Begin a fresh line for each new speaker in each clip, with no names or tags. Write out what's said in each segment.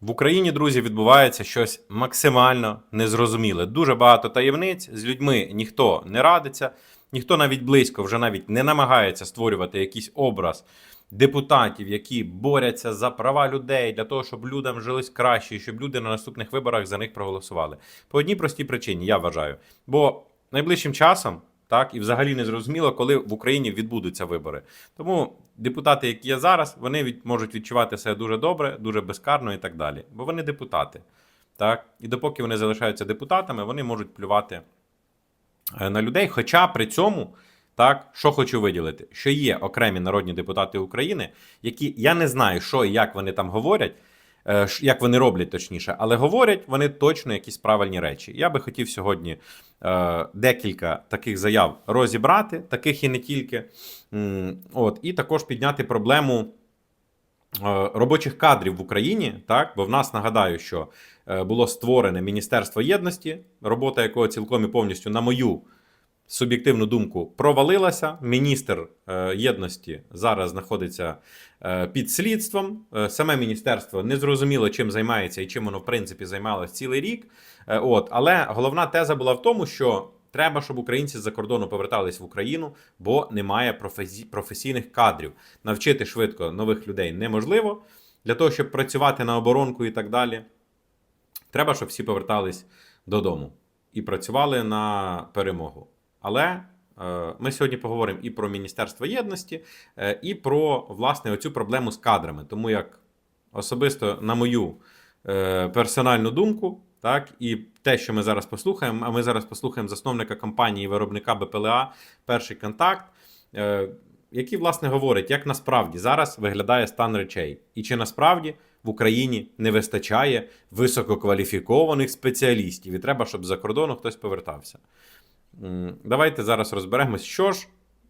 В Україні, друзі, відбувається щось максимально незрозуміле. Дуже багато таємниць. З людьми ніхто не радиться, ніхто навіть близько вже навіть не намагається створювати якийсь образ депутатів, які борються за права людей для того, щоб людям жилось краще, щоб люди на наступних виборах за них проголосували. По одній простій причині, я вважаю. Бо найближчим часом. Так, і взагалі не зрозуміло, коли в Україні відбудуться вибори. Тому депутати, які є зараз, вони від, можуть відчувати себе дуже добре, дуже безкарно і так далі. Бо вони депутати. Так? І допоки вони залишаються депутатами, вони можуть плювати е, на людей. Хоча при цьому, так, що хочу виділити, що є окремі народні депутати України, які я не знаю, що і як вони там говорять. Е, Як вони роблять точніше, але говорять вони точно якісь правильні речі. Я би хотів сьогодні е, декілька таких заяв розібрати, таких і не тільки. От, і також підняти проблему е, робочих кадрів в Україні, так бо в нас нагадаю, що було створене Міністерство єдності, робота якого цілком і повністю, на мою суб'єктивну думку, провалилася. Міністр е, єдності зараз знаходиться е, під слідством. Е, Саме міністерство не зрозуміло, чим займається і чим воно в принципі займалось цілий рік. От, але головна теза була в тому, що треба, щоб українці з-за кордону повертались в Україну, бо немає професі- професійних кадрів. Навчити швидко нових людей неможливо. Для того, щоб працювати на оборонку і так далі, треба, щоб всі повертались додому і працювали на перемогу. Але е, ми сьогодні поговоримо і про Міністерство єдності, е, і про власне оцю проблему з кадрами. Тому як особисто, на мою е, персональну думку, так, і те, що ми зараз послухаємо, а ми зараз послухаємо засновника компанії виробника БПЛА Перший контакт, який, власне, говорить, як насправді зараз виглядає стан речей, і чи насправді в Україні не вистачає висококваліфікованих спеціалістів, і треба, щоб за кордону хтось повертався. Давайте зараз розберемось, що ж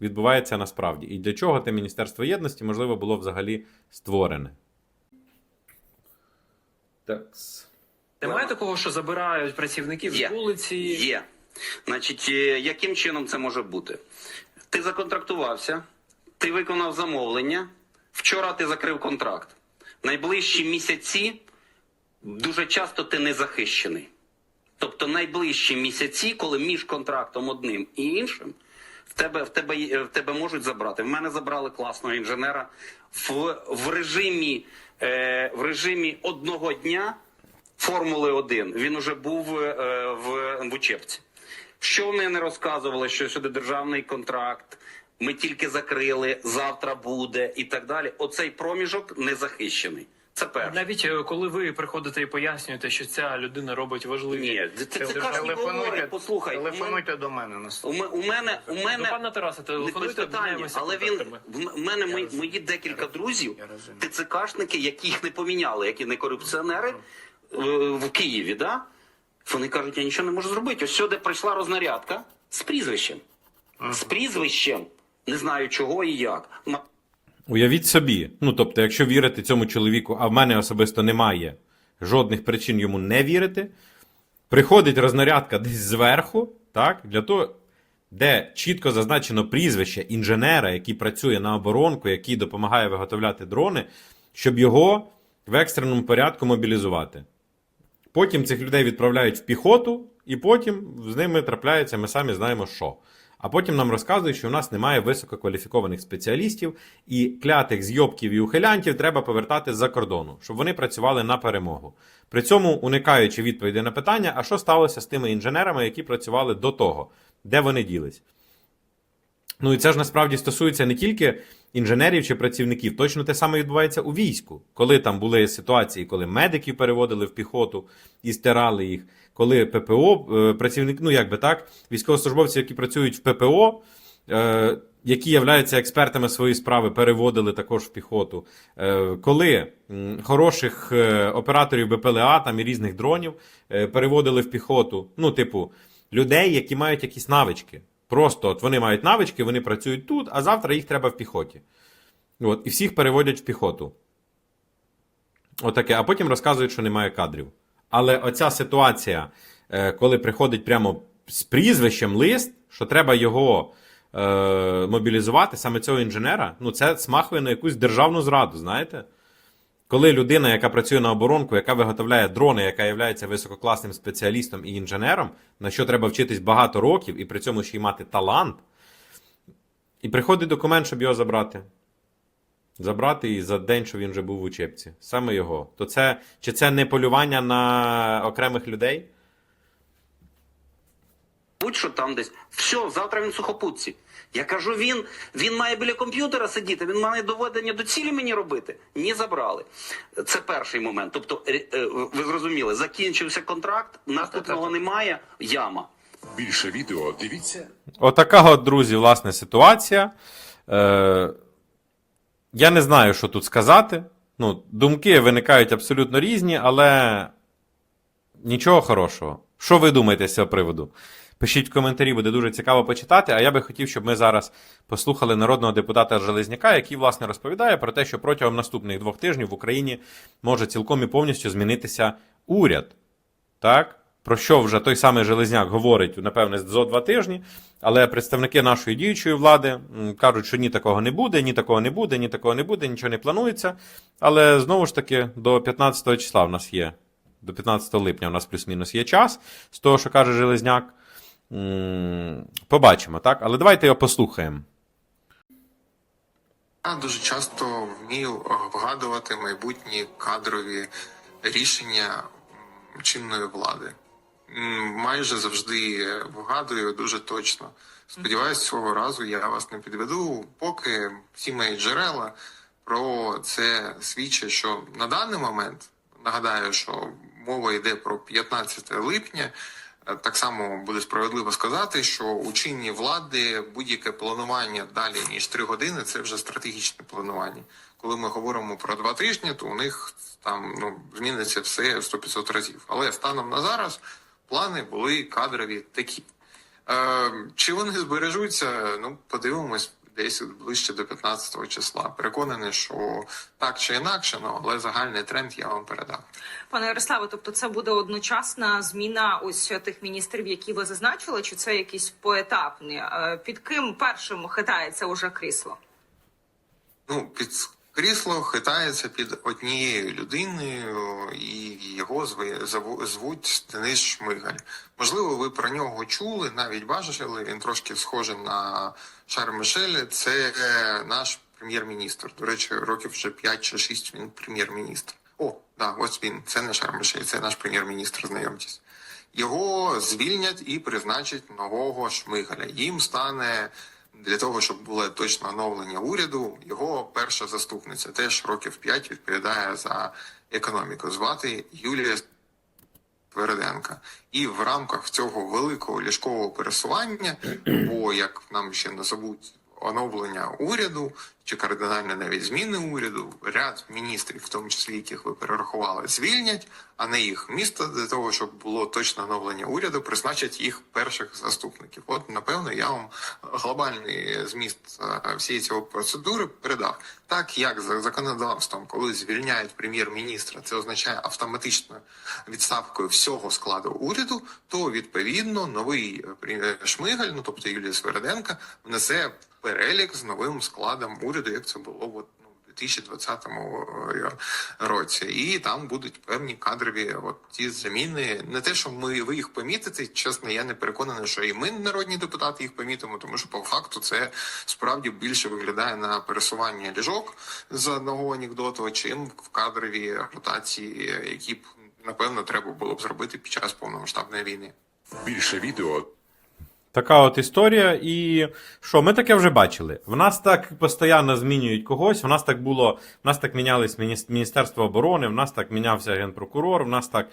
відбувається насправді, і для чого те Міністерство єдності, можливо, було взагалі створене. Так.
Немає такого, що забирають працівників
Є.
з вулиці.
Є. Значить, е, яким чином це може бути? Ти законтрактувався, ти виконав замовлення, вчора ти закрив контракт. Найближчі місяці дуже часто ти не захищений. Тобто найближчі місяці, коли між контрактом одним і іншим, в тебе, в тебе, є- в тебе можуть забрати. В мене забрали класного інженера в, в, режимі, е, в режимі одного дня Формули 1. Він уже був е, в, в учебці. Що вони не розказували, що сюди державний контракт, ми тільки закрили, завтра буде і так далі. Оцей проміжок не захищений. Це перше.
Навіть е, коли ви приходите і пояснюєте, що ця людина робить важливі
Ні, це, це, каже,
Телефонуйте,
говорить, послухай. у мене-
до мене на
У мене, у мене,
До пана Тараса телефонуйте,
питання, але він в мене мої, мої декілька друзів. ТЦКшники, яких не поміняли, які не корупціонери е, в Києві, да? Вони кажуть, я нічого не можу зробити. Ось сюди прийшла рознарядка з прізвищем. З прізвищем. Не знаю чого і як.
Уявіть собі, ну тобто, якщо вірити цьому чоловіку, а в мене особисто немає жодних причин йому не вірити, приходить рознарядка десь зверху, так, для того, де чітко зазначено прізвище інженера, який працює на оборонку, який допомагає виготовляти дрони, щоб його в екстреному порядку мобілізувати. Потім цих людей відправляють в піхоту, і потім з ними трапляється, ми самі знаємо що. А потім нам розказують, що у нас немає висококваліфікованих спеціалістів, і клятих зйобків і ухилянтів треба повертати з-за кордону, щоб вони працювали на перемогу. При цьому уникаючи відповіді на питання, а що сталося з тими інженерами, які працювали до того, де вони ділись. Ну і це ж насправді стосується не тільки інженерів чи працівників. Точно те саме відбувається у війську, коли там були ситуації, коли медиків переводили в піхоту і стирали їх, коли ППО, е, працівник, ну як би так, військовослужбовці, які працюють в ППО, е, які являються експертами своєї справи, переводили також в піхоту. Е, коли хороших операторів БПЛА там і різних дронів переводили в піхоту, ну, типу, людей, які мають якісь навички. Просто от вони мають навички, вони працюють тут, а завтра їх треба в піхоті. От, і всіх переводять в піхоту. Отаке. А потім розказують, що немає кадрів. Але оця ситуація, е, коли приходить прямо з прізвищем лист, що треба його е, мобілізувати, саме цього інженера, ну це смахує на якусь державну зраду, знаєте? Коли людина, яка працює на оборонку, яка виготовляє дрони, яка є висококласним спеціалістом і інженером, на що треба вчитись багато років, і при цьому ще й мати талант, і приходить документ, щоб його забрати. Забрати і за день, що він вже був в учебці. Саме його. То це, чи це не полювання на окремих людей?
будь-що там десь. Все, завтра він в сухопутці. Я кажу, він, він має біля комп'ютера сидіти, він має доведення до цілі мені робити. Ні, забрали. Це перший момент. Тобто, е, е, ви зрозуміли, закінчився контракт, наступного немає, яма.
Більше відео дивіться
Отака от, друзі, власне, ситуація. Е, я не знаю, що тут сказати. Ну, думки виникають абсолютно різні, але нічого хорошого. Що ви думаєте з цього приводу? Пишіть в коментарі, буде дуже цікаво почитати. А я би хотів, щоб ми зараз послухали народного депутата Железняка, який, власне, розповідає про те, що протягом наступних двох тижнів в Україні може цілком і повністю змінитися уряд. Так? Про що вже той самий Железняк говорить, напевне, зо два тижні. Але представники нашої діючої влади кажуть, що ні такого не буде, ні такого не буде, ні такого не буде, нічого не планується. Але знову ж таки, до 15 числа в нас є, до 15 липня у нас плюс-мінус є час, з того, що каже Железняк. Побачимо, так? Але давайте його послухаємо.
Я дуже часто вмію е, вгадувати майбутні кадрові рішення чинної влади. Майже завжди вгадую дуже точно. Сподіваюсь, цього разу я вас не підведу, поки всі мої джерела про це свідчать, що на даний момент нагадаю, що мова йде про 15 липня. Так само буде справедливо сказати, що у чинній влади будь-яке планування далі ніж три години це вже стратегічне планування. Коли ми говоримо про два тижні, то у них там ну зміниться все в 100-500 разів. Але станом на зараз плани були кадрові такі. Е, чи вони збережуться? Ну, подивимось десь ближче до 15 числа. Переконаний, що так чи інакше, ну, але загальний тренд я вам передав.
Пане Ярославе, тобто це буде одночасна зміна ось тих міністрів, які ви зазначили, чи це якісь поетапні? Е, Під ким першим хитається уже крісло?
Ну, під крісло хитається під однією людиною, і його звуть Денис Шмигаль. Можливо, ви про нього чули, навіть бачили. Він трошки схожий на Шарль Мишель. Це е, наш прем'єр-міністр. До речі, років вже 5 чи 6 він прем'єр-міністр. О, да, ось він. Це не Шарль Мишель, це наш прем'єр-міністр. Знайомтесь. Його звільнять і призначать нового Шмигаля. Їм стане для того, щоб було точне оновлення уряду, його перша заступниця теж років 5 відповідає за економіку. Звати Юлія Тверденка. І в рамках цього великого ліжкового пересування, бо як нам ще назовуть оновлення уряду чи кардинальні навіть зміни уряду, ряд міністрів, в тому числі яких ви перерахували, звільнять, а на їх місто для того, щоб було точне оновлення уряду, призначать їх перших заступників. От напевно я вам глобальний зміст е, всієї цієї процедури передав. Так як за законодавством, коли звільняють прем'єр-міністра, це означає автоматичною відставкою всього складу уряду, то відповідно новий е, Шмигаль, ну тобто Юлія Свериденка, внесе перелік з новим складом уряду, як це було от, ну, у 2020 е, році. І там будуть певні кадрові от ті заміни. Не те, що ми ви їх помітите. Чесно, я не переконаний, що і ми, народні депутати, їх помітимо, тому що по факту це справді більше виглядає на пересування ліжок з одного анекдоту, чим в кадрові ротації, які б напевно треба було б зробити під час повномасштабної війни.
більше відео
Така от історія. І що, ми таке вже бачили. В нас так постійно змінюють когось. В нас так було, в нас так мінялись Міністерство оборони, в нас так мінявся генпрокурор, в нас так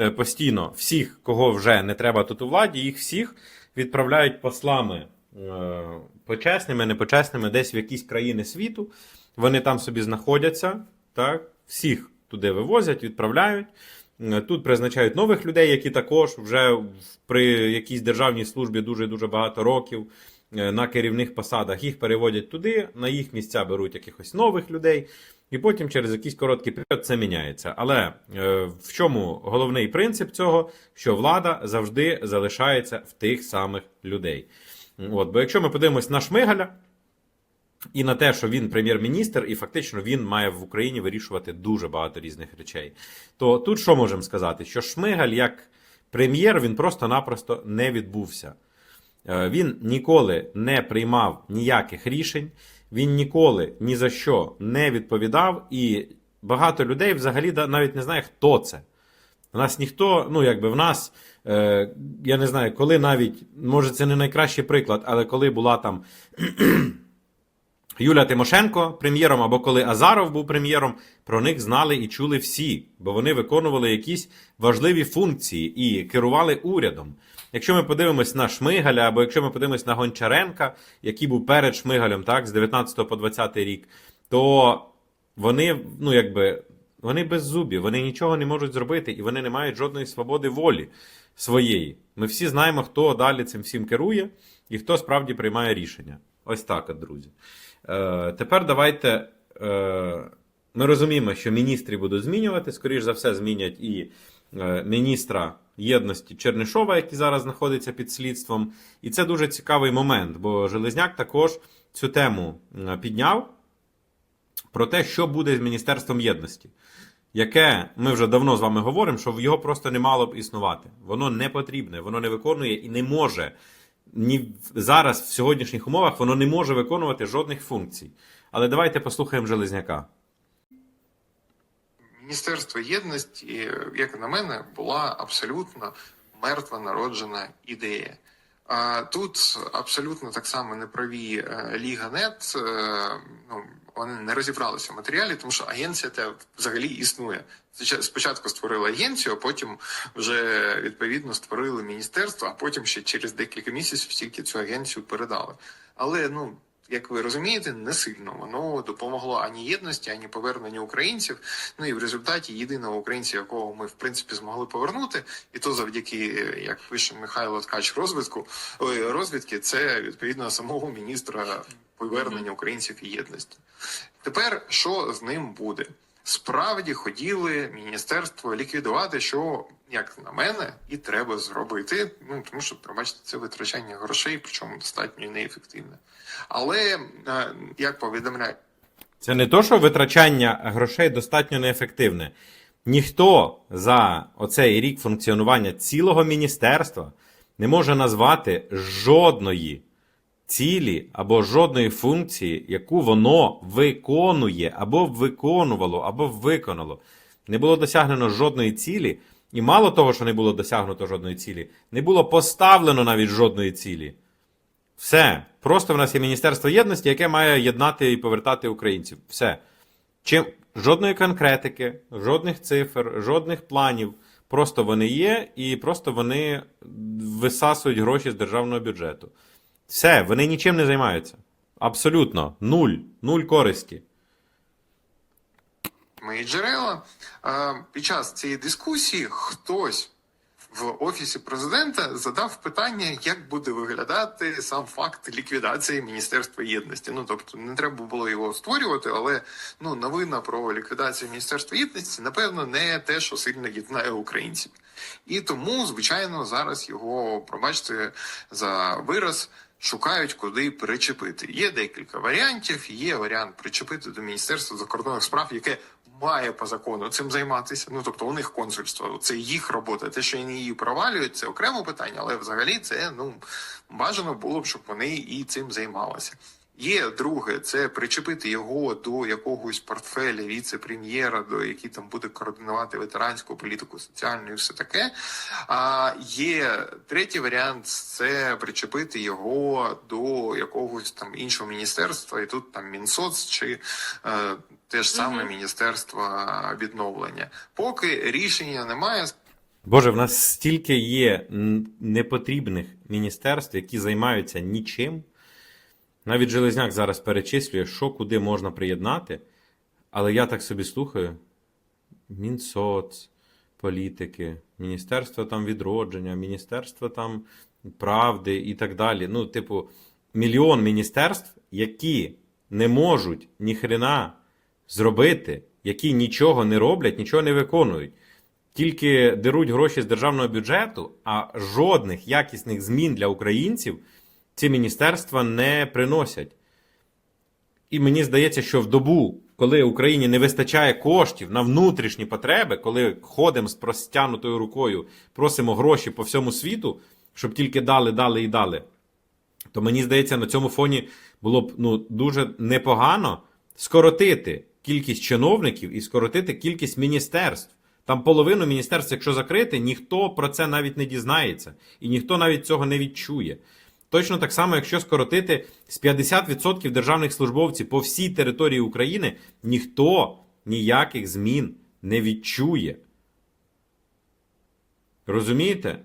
е, постійно всіх, кого вже не треба тут у владі, їх всіх відправляють послами е, почесними, непочесними, десь в якісь країни світу. Вони там собі знаходяться, так, всіх туди вивозять, відправляють. Е, Тут призначають нових людей, які також вже при якійсь державній службі дуже дуже багато років е, на керівних посадах. Їх переводять туди, на їх місця беруть якихось нових людей, і потім через якийсь короткий період це міняється. Але е, в чому головний принцип цього? Що влада завжди залишається в тих самих людей. От, бо якщо ми подивимось на Шмигаля, і на те, що він прем'єр-міністр, і фактично він має в Україні вирішувати дуже багато різних речей. То тут що можемо сказати? Що Шмигаль як прем'єр він просто-напросто не відбувся. Е, Він ніколи не приймав ніяких рішень, він ніколи ні за що не відповідав, і багато людей взагалі навіть не знає, хто це. У нас ніхто, ну якби в нас, е, я не знаю, коли навіть, може, це не найкращий приклад, але коли була там Юля Тимошенко прем'єром, або коли Азаров був прем'єром, про них знали і чули всі, бо вони виконували якісь важливі функції і керували урядом. Якщо ми подивимось на Шмигаля, або якщо ми подивимось на Гончаренка, який був перед Шмигалем, так, з 19 по 20 рік, то вони, ну якби, вони беззубі, вони нічого не можуть зробити, і вони не мають жодної свободи волі своєї. Ми всі знаємо, хто далі цим всім керує і хто справді приймає рішення. Ось так, друзі. Е, тепер давайте. Е, ми розуміємо, що міністрі будуть змінювати. Скоріш за все, змінять і е, міністра єдності Чернишова, який зараз знаходиться під слідством. І це дуже цікавий момент, бо Железняк також цю тему підняв про те, що буде з Міністерством єдності, яке ми вже давно з вами говоримо, що його просто не мало б існувати. Воно не потрібне, воно не виконує і не може. Ні зараз, в сьогоднішніх умовах, воно не може виконувати жодних функцій. Але давайте послухаємо Железняка.
Міністерство єдності, як на мене, була абсолютно мертва народжена ідея. Тут абсолютно так само неправі е, Ліга.нет, е, ну, вони не розібралися в матеріалі, тому що агенція та взагалі існує. Спочатку створили агенцію, а потім вже відповідно створили міністерство, а потім ще через декілька місяців тільки цю агенцію передали. Але ну як ви розумієте, не сильно воно допомогло ані єдності, ані поверненню українців. Ну і в результаті єдиного українця, якого ми в принципі змогли повернути, і то завдяки, як пише Михайло Ткач, розвитку розвідки, це відповідно самого міністра повернення українців і єдності. Тепер що з ним буде? Справді хотіли міністерство ліквідувати, що, як на мене, і треба зробити. Ну тому що пробачте, це витрачання грошей, причому достатньо неефективне. Але е, як повідомляє
Це не то, що витрачання грошей достатньо неефективне. Ніхто за оцей рік функціонування цілого міністерства не може назвати жодної цілі або жодної функції, яку воно виконує, або виконувало, або виконало. Не було досягнено жодної цілі, і мало того, що не було досягнуто жодної цілі, не було поставлено навіть жодної цілі. Все. Просто в нас є Міністерство єдності, яке має єднати і повертати українців. Все. Чим жодної конкретики, жодних цифр, жодних планів. Просто вони є, і просто вони висасують гроші з державного бюджету. Все, вони нічим не займаються. Абсолютно. Нуль. Нуль користі.
мої джерела. Під час цієї дискусії хтось в офісі президента задав питання, як буде виглядати сам факт ліквідації Міністерства єдності. Ну тобто не треба було його створювати, але ну новина про ліквідацію Міністерства єдності, напевно, не те, що сильно єднає українців. І тому, звичайно, зараз його пробачте за вираз. Шукають, куди причепити. Є декілька варіантів. Є варіант причепити до Міністерства закордонних справ, яке має по закону цим займатися. Ну тобто у них консульство, це їх робота. Те, що вони її провалюють, це окреме питання, але взагалі це ну бажано було б, щоб вони і цим займалися. Є друге, це причепити його до якогось портфеля віце-прем'єра, до який там буде координувати ветеранську політику, соціальну і все таке. А є третій варіант це причепити його до якогось там іншого міністерства, і тут там Мінсоц чи е, те ж саме Міністерство відновлення. Поки рішення немає,
Боже, в нас стільки є непотрібних міністерств, які займаються нічим. Навіть Железняк зараз перечислює, що куди можна приєднати. Але я так собі слухаю: Мінсоц, політики, Міністерство там відродження, Міністерство там правди і так далі. Ну, типу, мільйон міністерств, які не можуть ніхрена зробити, які нічого не роблять, нічого не виконують. Тільки деруть гроші з державного бюджету, а жодних якісних змін для українців ці міністерства не приносять. І мені здається, що в добу, коли Україні не вистачає коштів на внутрішні потреби, коли ходимо з простягнутою рукою, просимо гроші по всьому світу, щоб тільки дали, дали і дали, то мені здається, на цьому фоні було б ну, дуже непогано скоротити кількість чиновників і скоротити кількість міністерств. Там половину міністерств, якщо закрити, ніхто про це навіть не дізнається, і ніхто навіть цього не відчує. Точно так само, якщо скоротити з 50% державних службовців по всій території України, ніхто ніяких змін не відчує. Розумієте?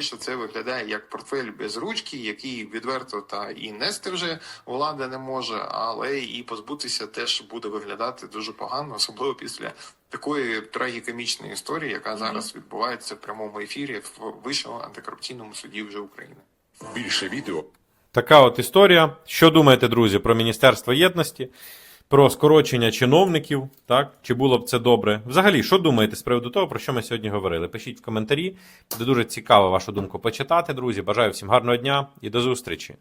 Більше це виглядає як портфель без ручки, який відверто та і нести вже влада не може, але і позбутися теж буде виглядати дуже погано, особливо після такої трагікомічної історії, яка зараз відбувається в прямому ефірі в Вищому антикорупційному суді вже України.
Більше відео
Така от історія. Що думаєте, друзі, про Міністерство єдності, про скорочення чиновників? Так? Чи було б це добре? Взагалі, що думаєте з приводу того, про що ми сьогодні говорили? Пишіть в коментарі. Буде дуже цікаво вашу думку почитати, друзі. Бажаю всім гарного дня і до зустрічі.